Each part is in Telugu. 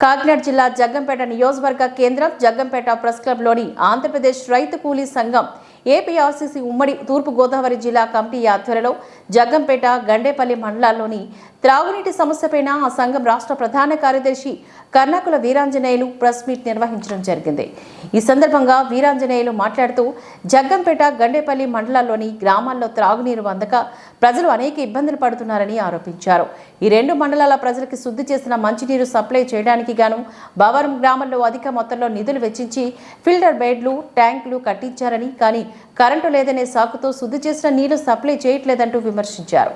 కాకినాడ జిల్లా జగ్గంపేట నియోజకవర్గ కేంద్రం జగ్గంపేట ప్రెస్ క్లబ్లోని ఆంధ్రప్రదేశ్ రైతు కూలీ సంఘం ఏపీఆర్సీసీ ఉమ్మడి తూర్పుగోదావరి జిల్లా కమిటీ ఆధ్వర్యంలో జగ్గంపేట గండేపల్లి మండలాల్లోని త్రాగునీటి సమస్యపైన ఆ సంఘం రాష్ట్ర ప్రధాన కార్యదర్శి కర్ణాకుల వీరాంజనేయులు ప్రెస్ మీట్ నిర్వహించడం జరిగింది. ఈ సందర్భంగా వీరాంజనేయులు మాట్లాడుతూ జగ్గంపేట గండేపల్లి మండలాల్లోని గ్రామాల్లో త్రాగునీరు అందక ప్రజలు అనేక ఇబ్బందులు పడుతున్నారని ఆరోపించారు. ఈ రెండు మండలాల ప్రజలకు శుద్ధి చేసిన మంచినీరు సప్లై చేయడానికి గాను బవరం గ్రామంలో అధిక మొత్తంలో నిధులు వెచ్చించి ఫిల్టర్ బెడ్లు ట్యాంకులు కట్టించారని కానీ కరెంటు లేదనే సాకుతో శుద్ధి చేసిన నీళ్ళు సప్లై చేయట్లేదంటూ విమర్శించారు.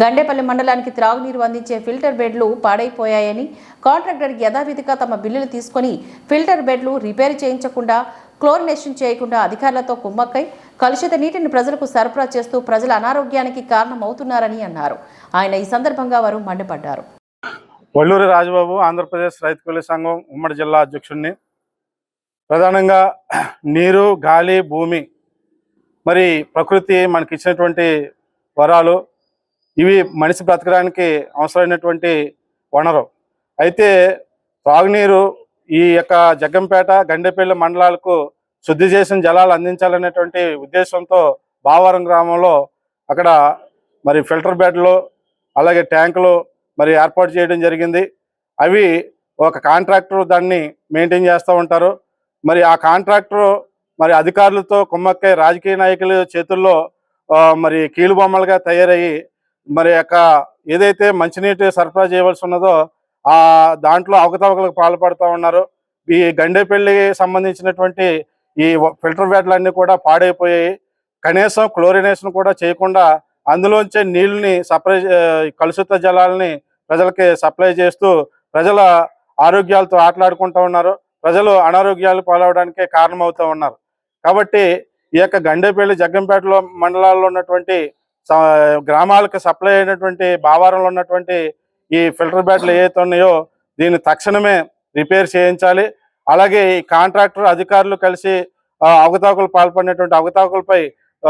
గండేపల్లి మండలానికి త్రాగునీరు అందించే ఫిల్టర్ బెడ్లు పాడైపోయాయని కాంట్రాక్టర్ యథావిధిగా తమ బిల్లులు తీసుకొని ఫిల్టర్ బెడ్లు రిపేర్ చేయించకుండా క్లోరినేషన్ చేయకుండా అధికారులతో కుమ్మక్కై కలుషిత నీటిని ప్రజలకు సరఫరా చేస్తూ ప్రజల అనారోగ్యానికి కారణమవుతున్నారని అన్నారు. ఆయన ఈ సందర్భంగా వారు మండిపడ్డారు. వల్లూరి రాజబాబు ఆంధ్రప్రదేశ్ రైతు కూలీ సంఘం ఉమ్మడి జిల్లా అధ్యక్షుడిని ప్రధానంగా నీరు గాలి భూమి మరి ప్రకృతి మనకి ఇచ్చినటువంటి వరాలు ఇవి మనిషి బ్రతకడానికి అవసరమైనటువంటి వనరు. అయితే త్రాగునీరు ఈ యొక్క జగ్గంపేట గండేపల్లి మండలాలకు శుద్ధి చేసిన జలాలు అందించాలనేటువంటి ఉద్దేశంతో బావరం గ్రామంలో అక్కడ మరి ఫిల్టర్ బెడ్లు అలాగే ట్యాంకులు మరి ఏర్పాటు చేయడం జరిగింది. అవి ఒక కాంట్రాక్టర్ దాన్ని మెయింటైన్ చేస్తూ ఉంటారు. మరి ఆ కాంట్రాక్టర్ మరి అధికారులతో కుమ్మక్కై రాజకీయ నాయకుల చేతుల్లో ఆ, మరి కీలుబొమ్మలుగా తయారయ్యి మరి యొక్క ఏదైతే మంచినీటి సరఫరా చేయవలసి ఉన్నదో ఆ దాంట్లో అవకతవకలకు పాల్పడుతూ ఉన్నారు. ఈ గండేపల్లి సంబంధించినటువంటి ఈ ఫిల్టర్ బ్యాట్లన్నీ కూడా పాడైపోయాయి. కనీసం క్లోరినేషన్ కూడా చేయకుండా అందులోంచే నీళ్ళని సప్లై కలుషిత జలాలని ప్రజలకి సప్లై చేస్తూ ప్రజల ఆరోగ్యాలతో ఆటలాడుకుంటూ ఉన్నారు. ప్రజలు అనారోగ్యాలు పాలవడానికే కారణమవుతూ ఉన్నారు. కాబట్టి ఈ యొక్క గండేపల్లి జగ్గంపేటలో మండలాల్లో ఉన్నటువంటి గ్రామాలకు సప్లై అయినటువంటి బావారంలో ఉన్నటువంటి ఈ ఫిల్టర్ బ్యాట్లు ఏవైతే ఉన్నాయో దీన్ని తక్షణమే రిపేర్ చేయించాలి. అలాగే ఈ కాంట్రాక్టర్ అధికారులు కలిసి ఆ, అవకతవకలు పాల్పడినటువంటి అవకతవకలపై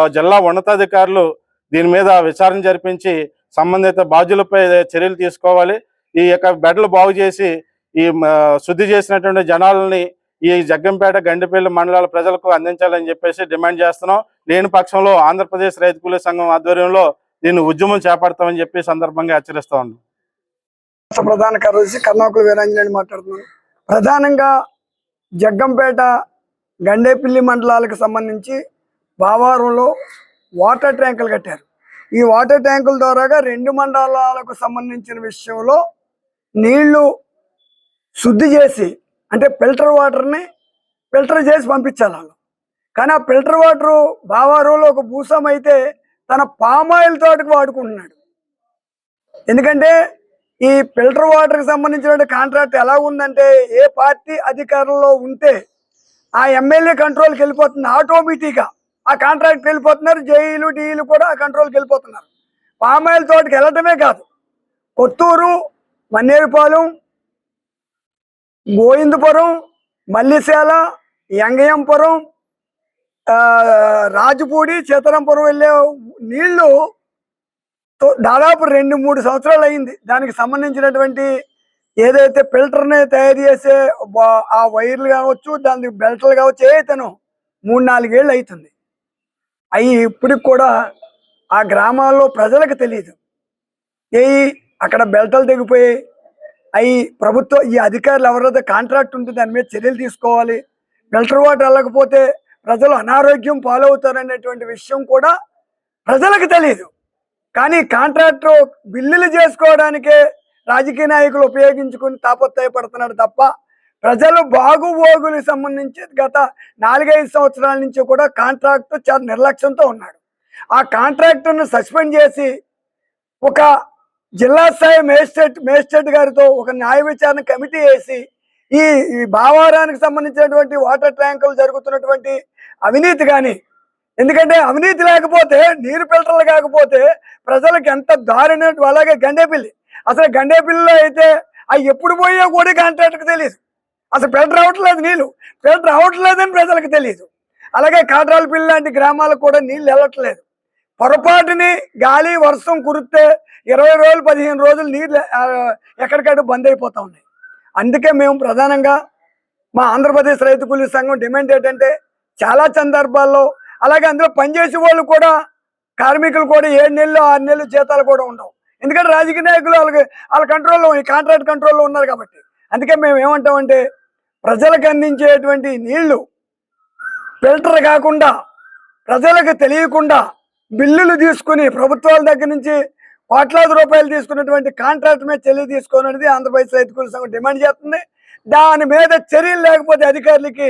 జిల్లా ఉన్నతాధికారులు దీని మీద విచారణ జరిపించి సంబంధిత బాధ్యులపై చర్యలు తీసుకోవాలి. ఈ యొక్క బెడ్లు బాగు చేసి ఈ శుద్ధి చేసినటువంటి జనాలని ఈ జగ్గంపేట గండిపల్లి మండలాల ప్రజలకు అందించాలని చెప్పేసి డిమాండ్ చేస్తున్నాం. లేని పక్షంలో ఆంధ్రప్రదేశ్ రైతు కూలీ సంఘం ఆధ్వర్యంలో దీన్ని ఉద్యమం చేపడతామని చెప్పి సందర్భంగా హెచ్చరిస్తా ఉన్నాం. రాష్ట్ర ప్రధాన కార్యదర్శి కర్ణాకుల వీరాంజనేని మాట్లాడుతున్నాను ప్రధానంగా జగ్గంపేట గండేపల్లి మండలాలకు సంబంధించి బావారంలో వాటర్ ట్యాంకులు కట్టారు. ఈ వాటర్ ట్యాంకుల ద్వారాగా రెండు మండలాలకు సంబంధించిన విషయంలో నీళ్ళు శుద్ధి చేసి అంటే ఫిల్టర్ వాటర్ని ఫిల్టర్ చేసి పంపించాలి వాళ్ళు. కానీ ఆ ఫిల్టర్ వాటర్ బావారులో ఒక భూసం అయితే తన పామాయిల్ తోటకు వాడుకుంటున్నాడు. ఎందుకంటే ఈ ఫిల్టర్ వాటర్కి సంబంధించిన కాంట్రాక్ట్ ఎలా ఉందంటే ఏ పార్టీ అధికారంలో ఉంటే ఆ ఎమ్మెల్యే కంట్రోల్కి వెళ్ళిపోతుంది ఆటోమేటిక్గా. ఆ కాంట్రాక్ట్ వెళ్ళిపోతున్నారు జైలు డీలు కూడా ఆ కంట్రోల్కి వెళ్ళిపోతున్నారు. పామాయిల్ తోటకి వెళ్ళటమే కాదు. కొత్తూరు మన్నేరుపాలెం గోవిందపురం మల్లిశాల ఎంగయంపురం రాజపూడి చిత్తరంపురం వెళ్ళే నీళ్ళు దాదాపు రెండు మూడు సంవత్సరాలు అయింది. దానికి సంబంధించినటువంటి ఏదైతే ఫిల్టర్ని తయారు చేసే ఆ వైర్లు కావచ్చు దానికి బెల్ట్లు కావచ్చు ఏదైతేనో మూడు నాలుగేళ్ళు అవుతుంది అవి ఇప్పటికి కూడా ఆ గ్రామాల్లో ప్రజలకు తెలియదు. ఏ అక్కడ బెల్టలు తెగిపోయి అవి ప్రభుత్వం ఈ అధికారులు ఎవరైతే కాంట్రాక్ట్ ఉంటే దాని మీద చర్యలు తీసుకోవాలి. ఫిల్టర్ వాటర్ వెళ్ళకపోతే ప్రజలు అనారోగ్యం పాలవుతారనేటువంటి విషయం కూడా ప్రజలకు తెలియదు కానీ కాంట్రాక్టర్ బిల్లులు చేసుకోవడానికే రాజకీయ నాయకులు ఉపయోగించుకుని తాపత్రయపడుతున్నారు తప్ప ప్రజలు బాగుబోగులకు సంబంధించి గత నాలుగైదు సంవత్సరాల నుంచి కూడా కాంట్రాక్టర్ చాలా నిర్లక్ష్యంతో ఉన్నాడు ఆ కాంట్రాక్టర్ను సస్పెండ్ చేసి ఒక జిల్లా స్థాయి మేజిస్ట్రేట్ మేజిస్ట్రేట్ గారితో ఒక న్యాయ విచారణ కమిటీ వేసి ఈ ఈ భావారానికి సంబంధించినటువంటి వాటర్ ట్యాంకులు జరుగుతున్నటువంటి అవినీతి కానీ ఎందుకంటే అవినీతి లేకపోతే నీరు ఫిల్టర్లు కాకపోతే ప్రజలకు ఎంత దారిన అలాగే గండేపల్లి. అసలు గండేపల్లిలో అయితే అవి ఎప్పుడు పోయో కూడా కాంట్రాక్టర్కి తెలియదు అసలు ఫిల్టర్ అవ్వట్లేదు నీళ్ళు ఫిల్టర్ అవ్వట్లేదని ప్రజలకు తెలియదు అలాగే కాట్రాలపల్లి లాంటి గ్రామాలకు కూడా నీళ్ళు వెళ్ళట్లేదు. పొరపాటుని గాలి వర్షం కురిస్తే ఇరవై రోజులు పదిహేను రోజులు నీళ్ళు ఎక్కడికక్కడ బంద్ అయిపోతా ఉన్నాయి. అందుకే మేము ప్రధానంగా మా ఆంధ్రప్రదేశ్ రైతు కూలీ సంఘం డిమాండ్ ఏంటంటే చాలా సందర్భాల్లో అలాగే అందులో పనిచేసే వాళ్ళు కూడా కార్మికులు కూడా ఏడు నెలలు ఆరు నెలలు జీతాలు కూడా ఉండవు. ఎందుకంటే రాజకీయ నాయకులు వాళ్ళకి వాళ్ళ కంట్రోల్లో ఈ కాంట్రాక్ట్ కంట్రోల్లో ఉన్నారు కాబట్టి. అందుకే మేము ఏమంటామంటే ప్రజలకు అందించేటువంటి నీళ్ళు ఫిల్టర్ కాకుండా ప్రజలకు తెలియకుండా బిల్లులు తీసుకుని ప్రభుత్వాల దగ్గర నుంచి కోట్లాది రూపాయలు తీసుకున్నటువంటి కాంట్రాక్ట్ మీద చెల్లి తీసుకోననేది ఆంధ్రప్రదేశ్ రైతు కూలీ సంఘం డిమాండ్ చేస్తుంది. దాని మీద చర్యలు లేకపోతే అధికారులకి